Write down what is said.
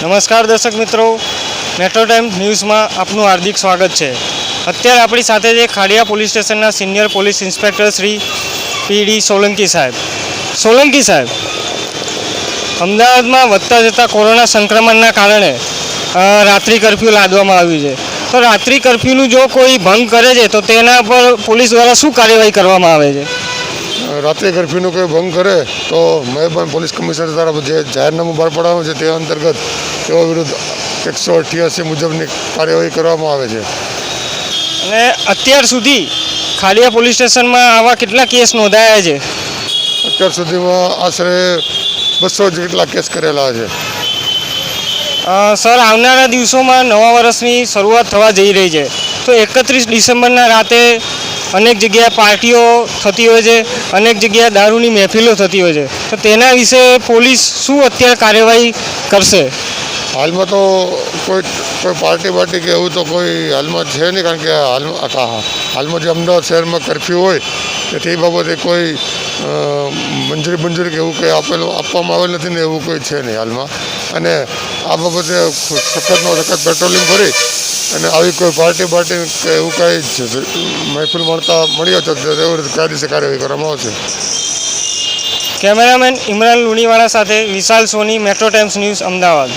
નમસ્કાર દર્શક મિત્રો. મેટ્રો ટાઈમ ન્યૂઝમાં આપનું હાર્દિક સ્વાગત છે. અત્યારે આપણી સાથે છે ખાડિયા પોલીસ સ્ટેશનના senior police inspector Shri PD Solanki સાહેબ. સોલંકી સાહેબ, અમદાવાદમાં વધતા જતા કોરોના સંક્રમણના કારણે રાત્રિ કરફ્યુ લાદવામાં આવ્યું છે. તો રાત્રિ કરફ્યુનું જો કોઈ ભંગ કરે છે, તો તેના પર પોલીસ દ્વારા શું કાર્યવાહી કરવામાં આવે છે? રાત્રિ કર્ફ્યુનો કોઈ ભંગ કરે તો મહેરબાન પોલીસ કમિશનર દ્વારા જે જાહેરનામું બહાર પાડવાનું છે તે અંતર્ગત તેઓ વિરુદ્ધ એકસો અઠ્યાસી મુજબની કાર્યવાહી કરવામાં આવે છે. અને અત્યાર સુધી ખાડિયા પોલીસ સ્ટેશનમાં આવા કેટલા કેસ નોંધાયા છે? અત્યાર સુધીમાં આશરે બસો જેટલા કેસ કરેલા છે. સર આવનારા દિવસોમાં નવા વર્ષની શરૂઆત થવા જઈ રહી છે. તો એકત્રીસ ડિસેમ્બરના રાતે અનેક જગ્યાએ પાર્ટીઓ થતી હોય છે, અનેક જગ્યાએ દારૂની મહેફિલો થતી હોય છે. તો તેના વિશે પોલીસ શું અત્યારે કાર્યવાહી કરશે? હાલમાં તો કોઈ કોઈ પાર્ટી બાર્ટી કે એવું તો કોઈ હાલમાં છે નહીં, કારણ કે હાલમાં હાલમાં જે અમદાવાદ શહેરમાં કરફ્યુ હોય, તો તે બાબતે કોઈ મંજૂરી મંજૂરી કે એવું કંઈ આપેલું, આપવામાં આવેલ નથી ને એવું કોઈ છે નહીં હાલમાં. અને આ બાબતે સખતનો સખત પેટ્રોલિંગ કરી અને આવી કોઈ પાર્ટી બાર્ટી કે એવું કાંઈ જ મહેફિલ મળતા મળ્યો તો એવી રીતે કાયદેસર કાર્યવાહી કરવામાં આવશે. કેમેરામેન ઇમરાન લુણીવાળા સાથે Vishal Soni, Metro Times News Ahmedabad.